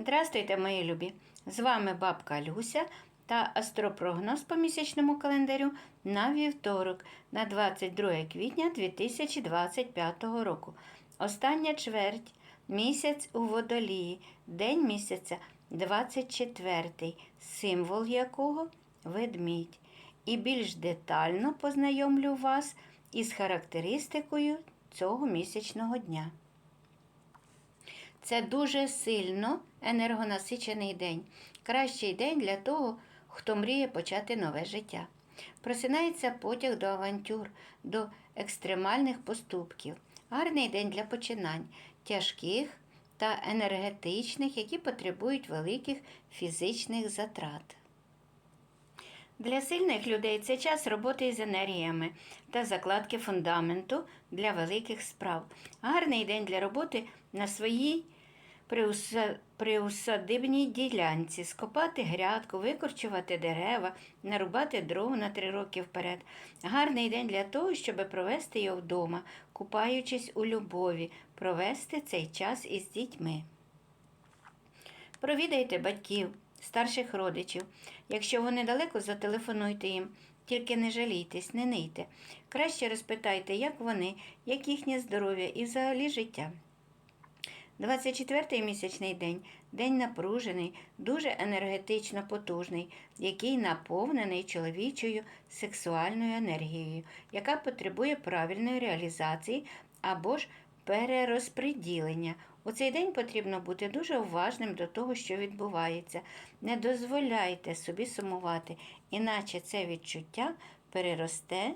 Здравствуйте, мої любі! З вами бабка Люся та астропрогноз по місячному календарю на вівторок, на 22 квітня 2025 року. Остання чверть, місяць у водолії, день місяця 24, символ якого ведмідь. І більш детально познайомлю вас із характеристикою цього місячного дня. Це дуже сильно енергонасичений день. Кращий день для того, хто мріє почати нове життя. Просинається потяг до авантюр, до екстремальних поступків. Гарний день для починань, тяжких та енергетичних, які потребують великих фізичних затрат. Для сильних людей це час роботи із енергіями та закладки фундаменту для великих справ. Гарний день для роботи на своїй приусадибній ділянці, скопати грядку, викорчувати дерева, нарубати дров на три роки вперед. Гарний день для того, щоб провести його вдома, купаючись у любові, провести цей час із дітьми. Провідайте батьків, старших родичів. Якщо вони далеко, зателефонуйте їм. Тільки не жалійтесь, не нийте. Краще розпитайте, як вони, як їхнє здоров'я і взагалі життя. 24-й місячний день день напружений, дуже енергетично потужний, який наповнений чоловічою сексуальною енергією, яка потребує правильної реалізації або ж перерозпреділення. У цей день потрібно бути дуже уважним до того, що відбувається. Не дозволяйте собі сумувати, іначе це відчуття переросте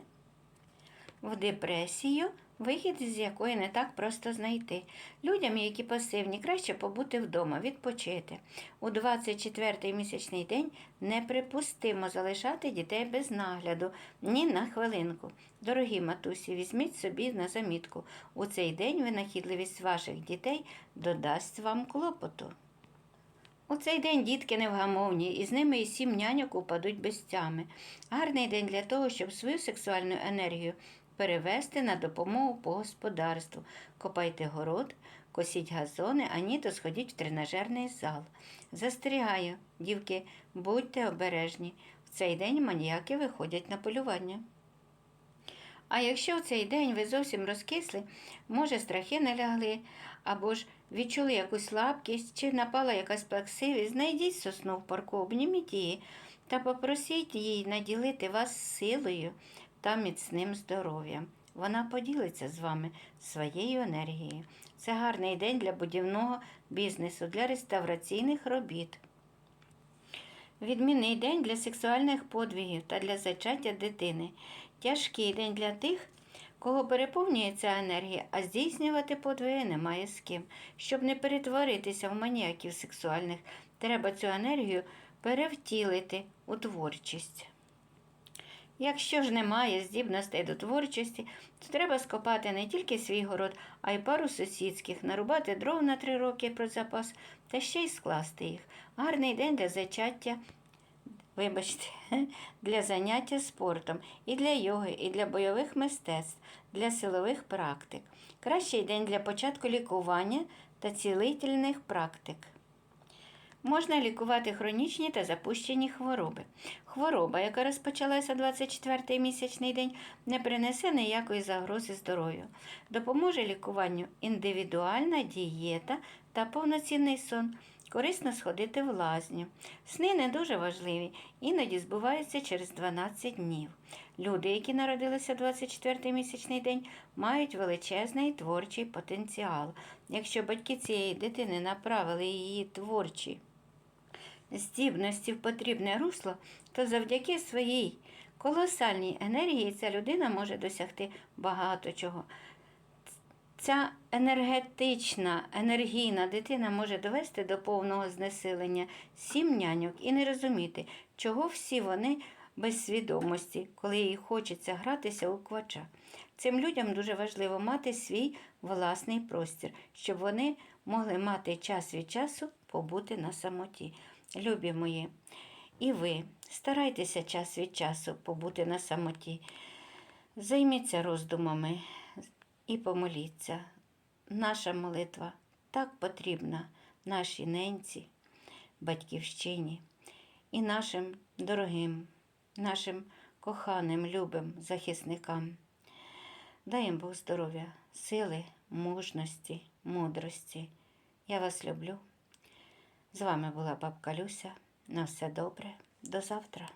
в депресію, вихід з якої не так просто знайти. Людям, які пасивні, краще побути вдома, відпочити. У 24-й місячний день неприпустимо залишати дітей без нагляду ні на хвилинку. Дорогі матусі, візьміть собі на замітку. У цей день винахідливість ваших дітей додасть вам клопоту. У цей день дітки невгамовні, і з ними і сім няньок упадуть без тями. Гарний день для того, щоб свою сексуальну енергію перевести на допомогу по господарству. Копайте город, косіть газони, а ні, то сходіть в тренажерний зал. Застерігаю, дівки, будьте обережні. В цей день маніяки виходять на полювання. А якщо в цей день ви зовсім розкисли, може страхи налягли, або ж відчули якусь слабкість, чи напала якась плаксивість, знайдіть сосну в парку, обніміть її та попросіть її наділити вас силою та міцним здоров'ям. Вона поділиться з вами своєю енергією. Це гарний день для будівного бізнесу, для реставраційних робіт. Відмінний день для сексуальних подвигів та для зачаття дитини. Тяжкий день для тих, кого переповнює ця енергія, а здійснювати подвиги немає з ким. Щоб не перетворитися в маніяків сексуальних, треба цю енергію перевтілити у творчість. Якщо ж немає здібностей до творчості, то треба скопати не тільки свій город, а й пару сусідських, нарубати дров на три роки про запас та ще й скласти їх. Гарний день для зачаття, вибачте, для заняття спортом, і для йоги, і для бойових мистецтв, для силових практик. Кращий день для початку лікування та цілительних практик. Можна лікувати хронічні та запущені хвороби. Хвороба, яка розпочалася 24-й місячний день, не принесе ніякої загрози здоров'ю. Допоможе лікуванню індивідуальна дієта та повноцінний сон. Корисно сходити в лазню. Сни не дуже важливі, іноді збуваються через 12 днів. Люди, які народилися 24-й місячний день, мають величезний творчий потенціал. Якщо батьки цієї дитини направили її творчі здібності в потрібне русло, то завдяки своїй колосальній енергії ця людина може досягти багато чого. Ця енергетична, енергійна дитина може довести до повного знесилення сім няньок і не розуміти, чого всі вони без свідомості, коли їй хочеться гратися у квача. Цим людям дуже важливо мати свій власний простір, щоб вони могли мати час від часу побути на самоті. Любі мої, і ви старайтеся час від часу побути на самоті. Займіться роздумами і помоліться. Наша молитва так потрібна нашій ненці, батьківщині і нашим дорогим, нашим коханим, любим захисникам. Дай їм Бог здоров'я, сили, мужності, мудрості. Я вас люблю. З вами була бабка Люся. На все добре. До завтра.